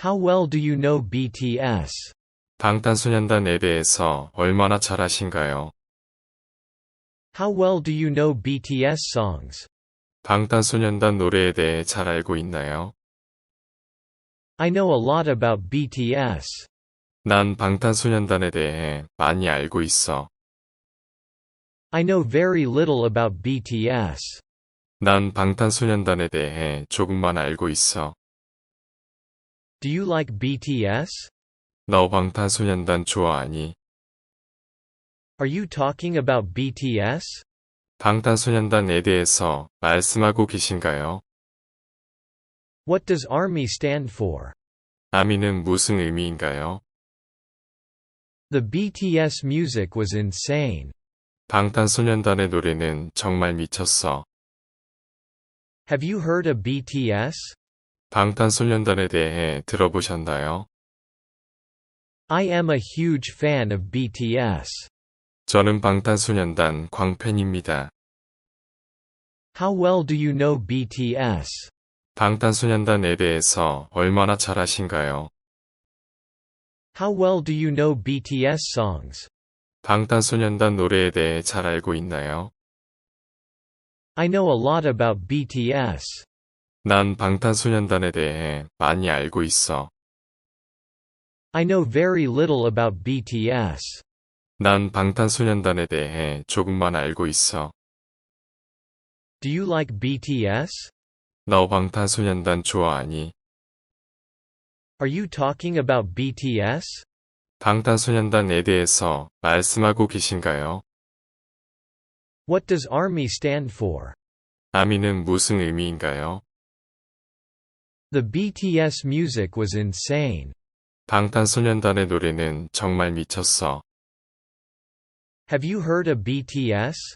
How well do you know BTS? 방탄소년단에 대해서 얼마나 잘 아신가요? How well do you know BTS songs? 방탄소년단 노래에 대해 잘 알고 있나요? I know a lot about BTS. 난 방탄소년단에 대해 많이 알고 있어. I know very little about BTS. 난 방탄소년단에 대해 조금만 알고 있어. Do you like BTS? 너 방탄소년단 좋아하니? Are you talking about BTS? 방탄소년단에 대해서 말씀하고 계신가요? What does ARMY stand for? 아미는 무슨 의미인가요? The BTS music was insane. 방탄소년단의 노래는 정말 미쳤어. Have you heard of BTS? 방탄소년단에 대해 들어보셨나요? I am a huge fan of BTS. 저는 방탄소년단 광팬입니다. How well do you know BTS? 방탄소년단에 대해서 얼마나 잘 아신가요? How well do you know BTS songs? 방탄소년단 노래에 대해 잘 알고 있나요? I know a lot about BTS. 난 방탄소년단에 대해 많이 알고 있어. I know very little about BTS. 난 방탄소년단에 대해 조금만 알고 있어. Do you like BTS? 너 방탄소년단 좋아하니? Are you talking about BTS? 방탄소년단에 대해서 말씀하고 계신가요? What does ARMY stand for? 아미는 무슨 의미인가요? The BTS music was insane. 방탄소년단의 노래는 정말 미쳤어. Have you heard of BTS?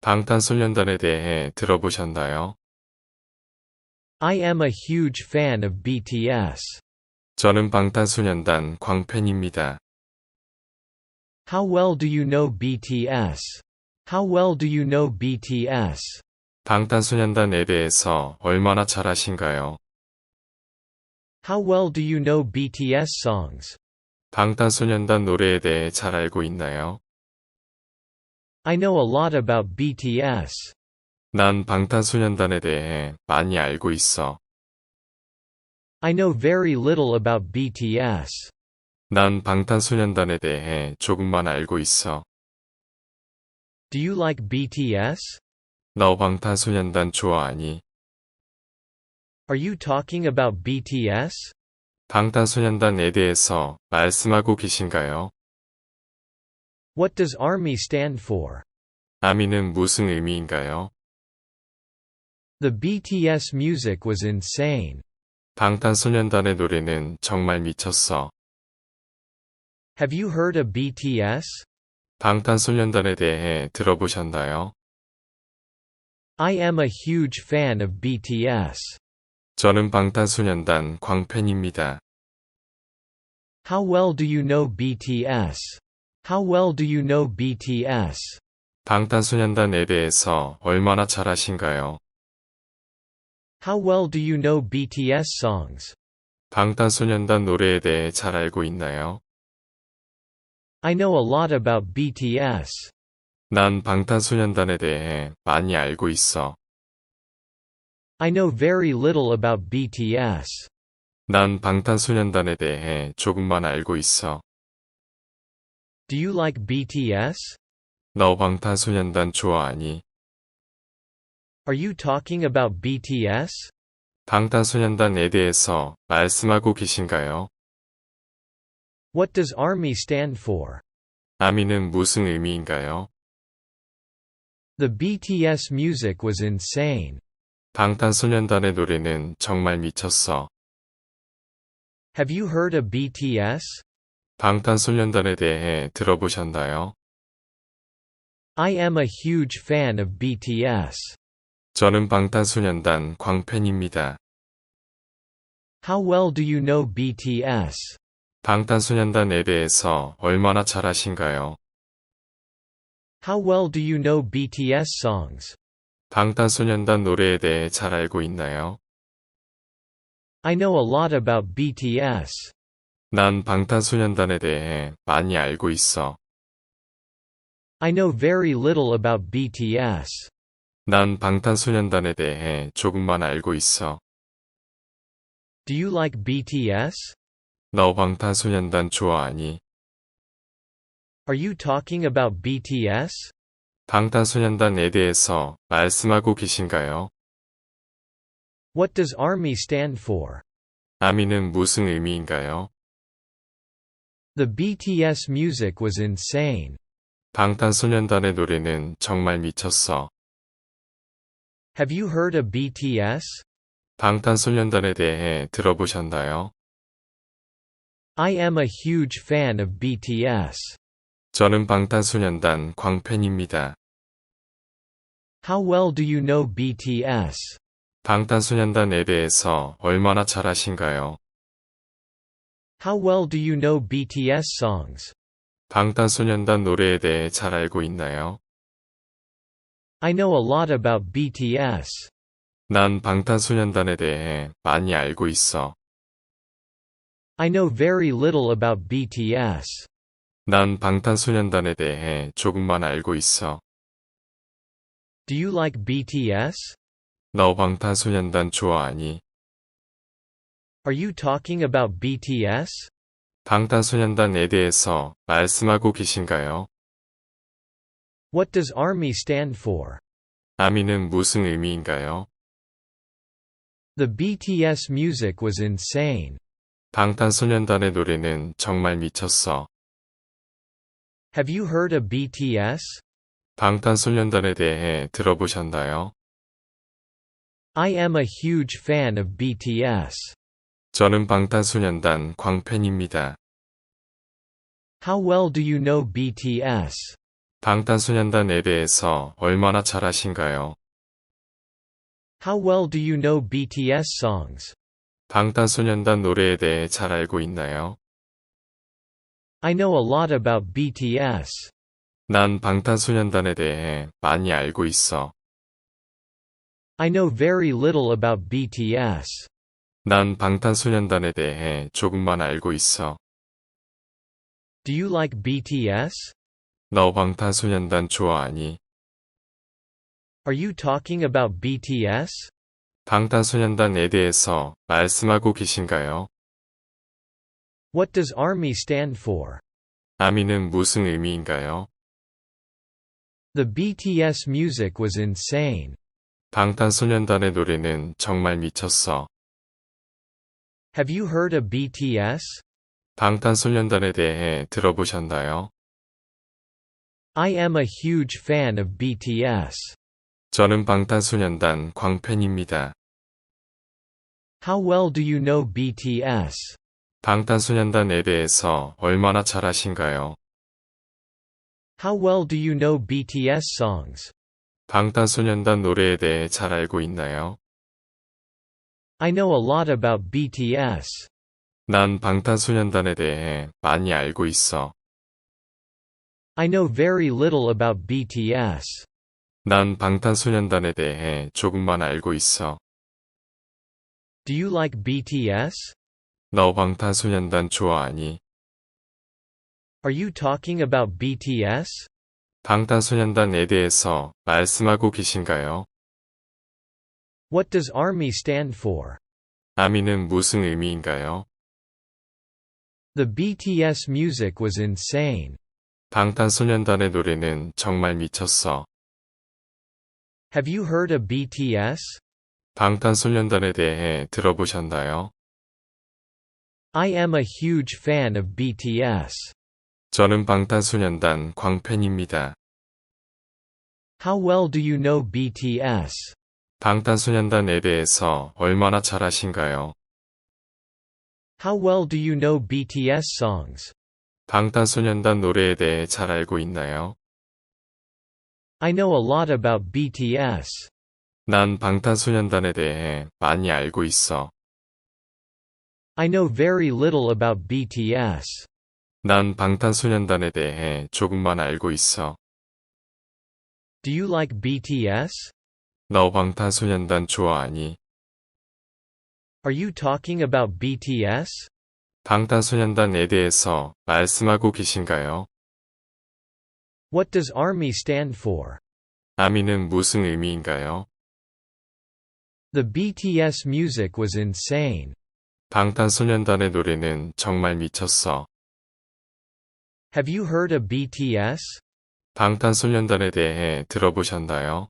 방탄소년단에 대해 들어보셨나요? I am a huge fan of BTS. 저는 방탄소년단 광팬입니다. How well do you know BTS? How well do you know BTS? 방탄소년단에 대해서 얼마나 잘 아신가요? How well do you know BTS songs? 방탄소년단 노래에 대해 잘 알고 있나요? I know a lot about BTS. 난 방탄소년단에 대해 많이 알고 있어. I know very little about BTS. 난 방탄소년단에 대해 조금만 알고 있어. Do you like BTS? 너 방탄소년단 좋아하니? Are you talking about BTS? 방탄소년단에 대해서 말씀하고 계신가요? What does ARMY stand for? 아미는 무슨 의미인가요? The BTS music was insane. 방탄소년단의 노래는 정말 미쳤어. Have you heard of BTS? 방탄소년단에 대해 들어보셨나요? I am a huge fan of BTS. 저는 방탄소년단 광팬입니다. How well do you know BTS? How well do you know BTS? 방탄소년단에 대해서 얼마나 잘 아신가요? How well do you know BTS songs? 방탄소년단 노래에 대해 잘 알고 있나요? I know a lot about BTS. 난 방탄소년단에 대해 많이 알고 있어. I know very little about BTS. 난 방탄소년단에 대해 조금만 알고 있어. Do you like BTS? 너 방탄소년단 좋아하니? Are you talking about BTS? 방탄소년단에 대해서 말씀하고 계신가요? What does ARMY stand for? 아미는 무슨 의미인가요? The BTS music was insane. 방탄소년단의 노래는 정말 미쳤어. Have you heard of BTS? 방탄소년단에 대해 들어보셨나요? I am a huge fan of BTS. 저는 방탄소년단 광팬입니다. How well do you know BTS? 방탄소년단에 대해서 얼마나 잘 아신가요? How well do you know BTS songs? 방탄소년단 노래에 대해 잘 알고 있나요? I know a lot about BTS. 난 방탄소년단에 대해 많이 알고 있어. I know very little about BTS. 난 방탄소년단에 대해 조금만 알고 있어. Do you like BTS? 너 방탄소년단 좋아하니? Are you talking about BTS? 방탄소년단에 대해서 말씀하고 계신가요? What does ARMY stand for? 아미는 무슨 의미인가요? The BTS music was insane. 방탄소년단의 노래는 정말 미쳤어. Have you heard of BTS? 방탄소년단에 대해 들어보셨나요? I am a huge fan of BTS. 저는 방탄소년단 광팬입니다. How well do you know BTS? 방탄소년단에 대해서 얼마나 잘 아신가요? How well do you know BTS songs? 방탄소년단 노래에 대해 잘 알고 있나요? I know a lot about BTS. 난 방탄소년단에 대해 많이 알고 있어. I know very little about BTS. 난 방탄소년단에 대해 조금만 알고 있어. Do you like BTS? 너 방탄소년단 좋아하니? Are you talking about BTS? 방탄소년단에 대해서 말씀하고 계신가요? What does ARMY stand for? 아미는 무슨 의미인가요? The BTS music was insane. 방탄소년단의 노래는 정말 미쳤어. Have you heard of BTS? 방탄소년단에 대해 들어보셨나요? I am a huge fan of BTS. 저는 방탄소년단 광팬입니다. How well do you know BTS? 방탄소년단에 대해서 얼마나 잘 아신가요? How well do you know BTS songs? 방탄소년단 노래에 대해 잘 알고 있나요? I know a lot about BTS. 난 방탄소년단에 대해 많이 알고 있어. I know very little about BTS. 난 방탄소년단에 대해 조금만 알고 있어. Do you like BTS? 너 방탄소년단 좋아하니? Are you talking about BTS? 방탄소년단에 대해서 말씀하고 계신가요? What does ARMY stand for? 아미는 무슨 의미인가요? The BTS music was insane. 방탄소년단의 노래는 정말 미쳤어. Have you heard of BTS? 방탄소년단에 대해 들어보셨나요? I am a huge fan of BTS. 저는 방탄소년단 광팬입니다. How well do you know BTS? 방탄소년단에 대해서 얼마나 잘 아신가요? How well do you know BTS songs? 방탄소년단 노래에 대해 잘 알고 있나요? I know a lot about BTS. 난 방탄소년단에 대해 많이 알고 있어. I know very little about BTS. 난 방탄소년단에 대해 조금만 알고 있어. Do you like BTS? 너 방탄소년단 좋아하니? Are you talking about BTS? 방탄소년단에 대해서 말씀하고 계신가요? What does ARMY stand for? 아미는 무슨 의미인가요? The BTS music was insane. 방탄소년단의 노래는 정말 미쳤어. Have you heard of BTS? 방탄소년단에 대해 들어보셨나요? I am a huge fan of BTS. 저는 방탄소년단 광팬입니다. How well do you know BTS? 방탄소년단에 대해서 얼마나 잘 아신가요? How well do you know BTS songs? 방탄소년단 노래에 대해 잘 알고 있나요? I know a lot about BTS. 난 방탄소년단에 대해 많이 알고 있어. I know very little about BTS. 난 방탄소년단에 대해 조금만 알고 있어. Do you like BTS? 너 방탄소년단 좋아하니? Are you talking about BTS? 방탄소년단에 대해서 말씀하고 계신가요? What does ARMY stand for? 아미는 무슨 의미인가요? The BTS music was insane. 방탄소년단의 노래는 정말 미쳤어. Have you heard of BTS? 방탄소년단에 대해 들어보셨나요?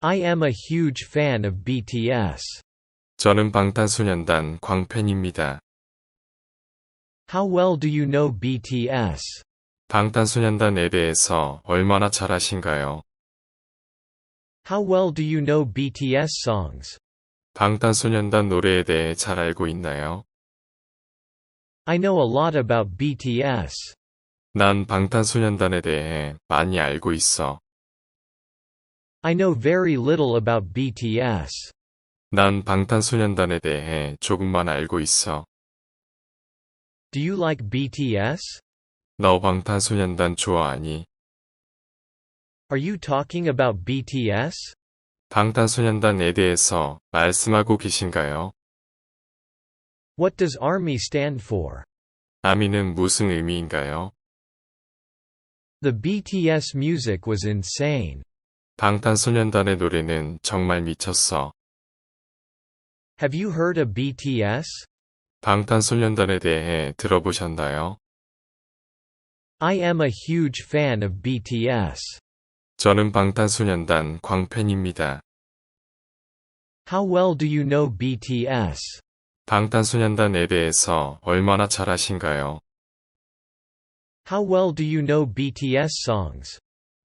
I am a huge fan of BTS. 저는 방탄소년단 광팬입니다. How well do you know BTS? 방탄소년단에 대해서 얼마나 잘 아신가요? How well do you know BTS songs? 방탄소년단 노래에 대해 잘 알고 있나요? I know a lot about BTS. 난 방탄소년단에 대해 많이 알고 있어. I know very little about BTS. 난 방탄소년단에 대해 조금만 알고 있어. Do you like BTS? 너 방탄소년단 좋아하니? Are you talking about BTS? 방탄소년단에 대해서 말씀하고 계신가요? What does ARMY stand for? 아미는 무슨 의미인가요? The BTS music was insane. 방탄소년단의 노래는 정말 미쳤어. Have you heard of BTS? 방탄소년단에 대해 들어보셨나요? I am a huge fan of BTS. 저는 방탄소년단 광팬입니다. How well do you know BTS? 방탄소년단에 대해서 얼마나 잘 아신가요? How well do you know BTS songs?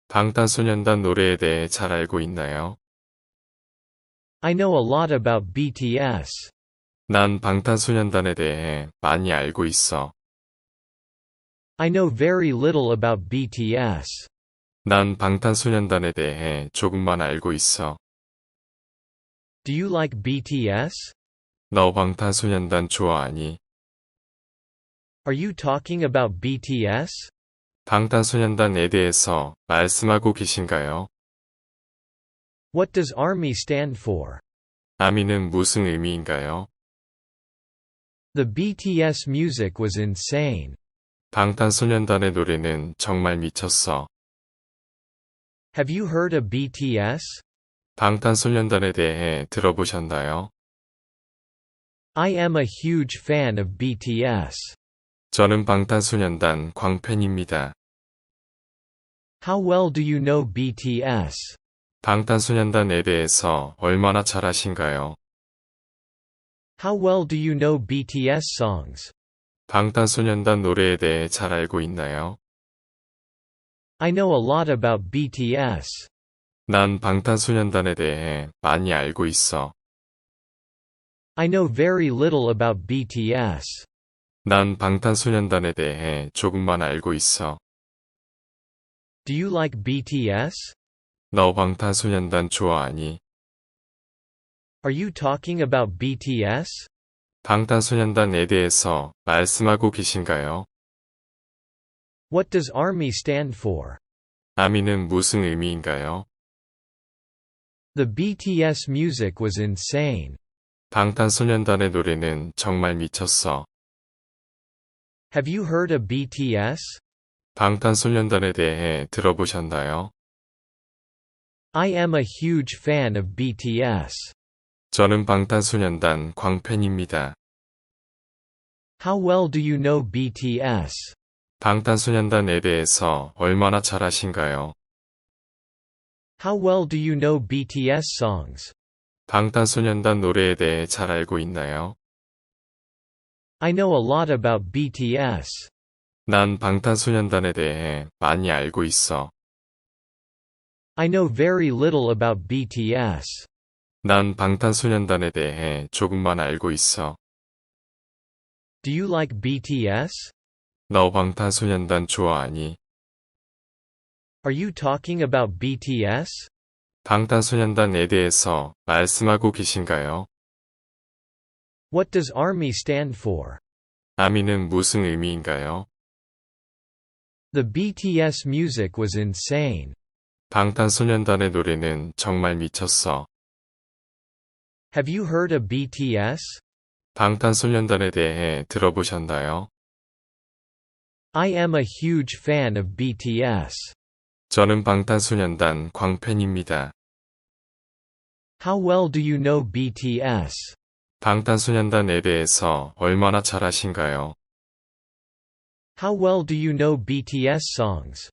방탄소년단 노래에 대해 잘 알고 있나요? I know a lot about BTS. 난 방탄소년단에 대해 많이 알고 있어. I know very little about BTS. 난 방탄소년단에 대해 조금만 알고 있어. Do you like BTS? 너 방탄소년단 좋아하니? Are you talking about BTS? 방탄소년단에 대해서 말씀하고 계신가요? What does ARMY stand for? 아미는 무슨 의미인가요? The BTS music was insane. 방탄소년단의 노래는 정말 미쳤어. Have you heard of BTS? 방탄소년단에 대해 들어보셨나요? I am a huge fan of BTS. 저는 방탄소년단 광팬입니다. How well do you know BTS? 방탄소년단에 대해서 얼마나 잘 아신가요? How well do you know BTS songs? 방탄소년단 노래에 대해 잘 알고 있나요? I know a lot about BTS. 난 방탄소년단에 대해 많이 알고 있어. I know very little about BTS. 난 방탄소년단에 대해 조금만 알고 있어. Do you like BTS? 너 방탄소년단 좋아하니? Are you talking about BTS? 방탄소년단에 대해서 말씀하고 계신가요? What does ARMY stand for? 아미는 무슨 의미인가요? The BTS music was insane. 방탄소년단의 노래는 정말 미쳤어. Have you heard of BTS? 방탄소년단에 대해 들어보셨나요? I am a huge fan of BTS. 저는 방탄소년단 광팬입니다. How well do you know BTS? 방탄소년단에 대해서 얼마나 잘 아신가요? How well do you know BTS songs? 방탄소년단 노래에 대해 잘 알고 있나요? I know a lot about BTS. 난 방탄소년단에 대해 많이 알고 있어. I know very little about BTS. 난 방탄소년단에 대해 조금만 알고 있어. Do you like BTS? 너 방탄소년단 좋아하니? Are you talking about BTS? 방탄소년단에 대해서 말씀하고 계신가요? What does ARMY stand for? 아미는 무슨 의미인가요? The BTS music was insane. 방탄소년단의 노래는 정말 미쳤어. Have you heard of BTS? 방탄소년단에 대해 들어보셨나요? I am a huge fan of BTS. 저는 방탄소년단 광팬입니다. How well do you know BTS? 방탄소년단에 대해서 얼마나 잘 아신가요? How well do you know BTS songs?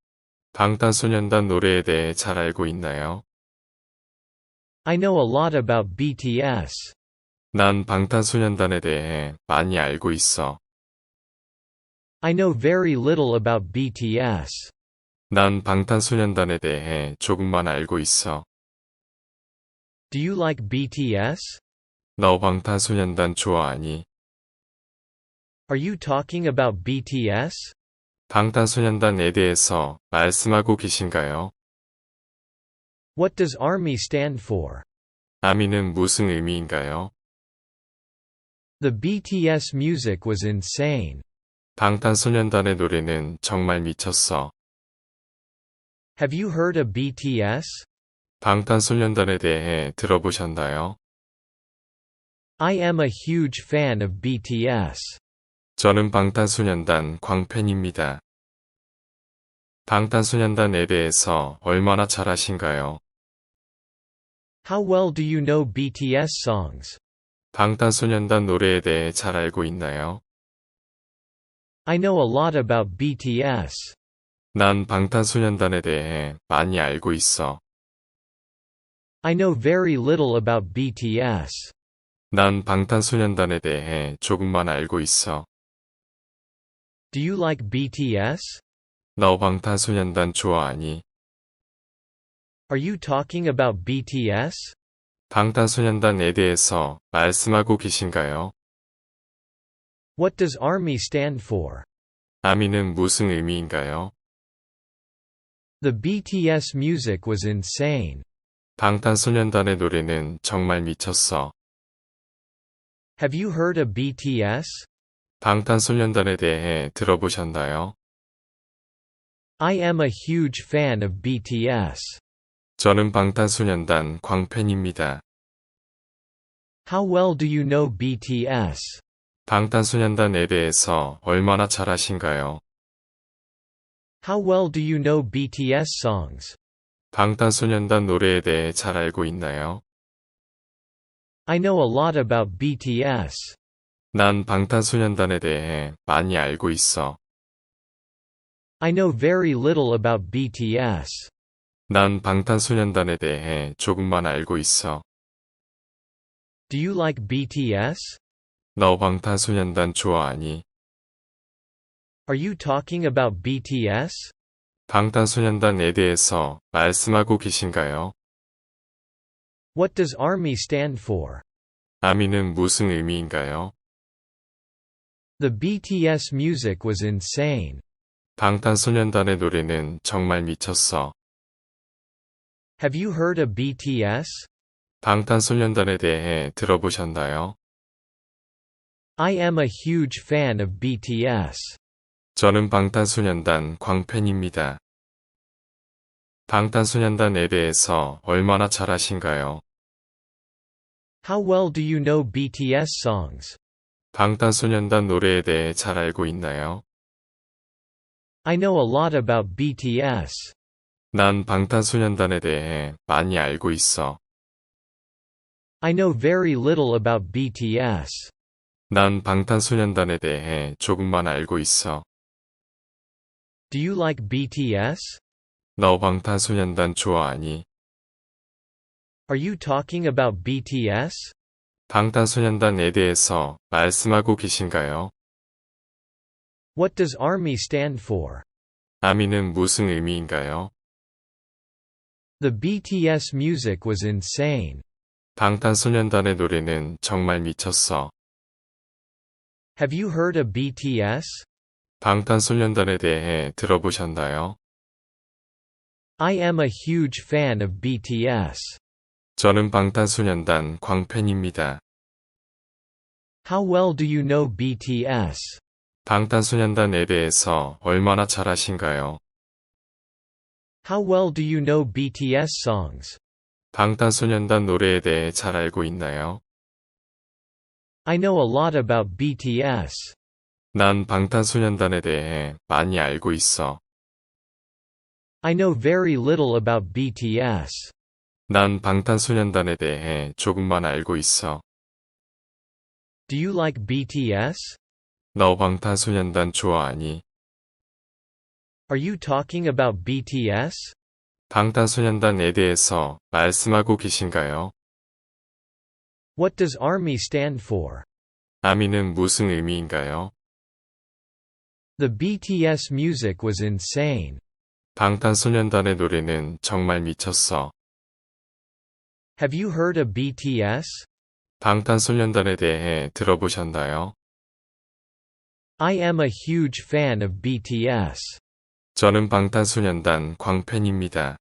방탄소년단 노래에 대해 잘 알고 있나요? I know a lot about BTS. 난 방탄소년단에 대해 많이 알고 있어. I know very little about BTS. 난 방탄소년단에 대해 조금만 알고 있어. Do you like BTS? 너 방탄소년단 좋아하니? Are you talking about BTS? 방탄소년단에 대해서 말씀하고 계신가요? What does ARMY stand for? 아미는 무슨 의미인가요? The BTS music was insane. 방탄소년단의 노래는 정말 미쳤어. Have you heard of BTS? 방탄소년단에 대해 들어보셨나요? I am a huge fan of BTS. 저는 방탄소년단 광팬입니다. 방탄소년단에 대해서 얼마나 잘 아신가요? How well do you know BTS songs? 방탄소년단 노래에 대해 잘 알고 있나요? I know a lot about BTS. 난 방탄소년단에 대해 많이 알고 있어. I know very little about BTS. 난 방탄소년단에 대해 조금만 알고 있어. Do you like BTS? 너 방탄소년단 좋아하니? Are you talking about BTS? 방탄소년단에 대해서 말씀하고 계신가요? What does ARMY stand for? 아미는 무슨 의미인가요? The BTS music was insane. 방탄소년단의 노래는 정말 미쳤어. Have you heard of BTS? 방탄소년단에 대해 들어보셨나요? I am a huge fan of BTS. 저는 방탄소년단 광팬입니다. How well do you know BTS? 방탄소년단에 대해서 얼마나 잘 아신가요? How well do you know BTS songs? 방탄소년단 노래에 대해 잘 알고 있나요? I know a lot about BTS. 난 방탄소년단에 대해 많이 알고 있어. I know very little about BTS. 난 방탄소년단에 대해 조금만 알고 있어. Do you like BTS? 너 방탄소년단 좋아하니? Are you talking about BTS? 방탄소년단에 대해서 말씀하고 계신가요? What does ARMY stand for? 아미는 무슨 의미인가요? The BTS music was insane. 방탄소년단의 노래는 정말 미쳤어. Have you heard of BTS? 방탄소년단에 대해 들어보셨나요? I am a huge fan of BTS. 저는 방탄소년단 광팬입니다. 방탄소년단에 대해서 얼마나 잘 아신가요? How well do you know BTS songs? 방탄소년단 노래에 대해 잘 알고 있나요? I know a lot about BTS. 난 방탄소년단에 대해 많이 알고 있어. I know very little about BTS. 난 방탄소년단에 대해 조금만 알고 있어. Do you like BTS? 너 방탄소년단 좋아하니? Are you talking about BTS? 방탄소년단에 대해서 말씀하고 계신가요? What does ARMY stand for? 아미는 무슨 의미인가요? The BTS music was insane. 방탄소년단의 노래는 정말 미쳤어. Have you heard of BTS? 방탄소년단에 대해 들어보셨나요? I am a huge fan of BTS. 저는 방탄소년단 광팬입니다. How well do you know BTS? 방탄소년단에 대해서 얼마나 잘 아신가요? How well do you know BTS songs? 방탄소년단 노래에 대해 잘 알고 있나요? I know a lot about BTS. 난 방탄소년단에 대해 많이 알고 있어. I know very little about BTS. 난 방탄소년단에 대해 조금만 알고 있어. Do you like BTS? 너 방탄소년단 좋아하니? Are you talking about BTS? 방탄소년단에 대해서 말씀하고 계신가요? What does ARMY stand for? 아미는 무슨 의미인가요? The BTS music was insane. 방탄소년단의 노래는 정말 미쳤어. Have you heard of BTS? 방탄소년단에 대해 들어보셨나요? I am a huge fan of BTS. 저는 방탄소년단 광팬입니다.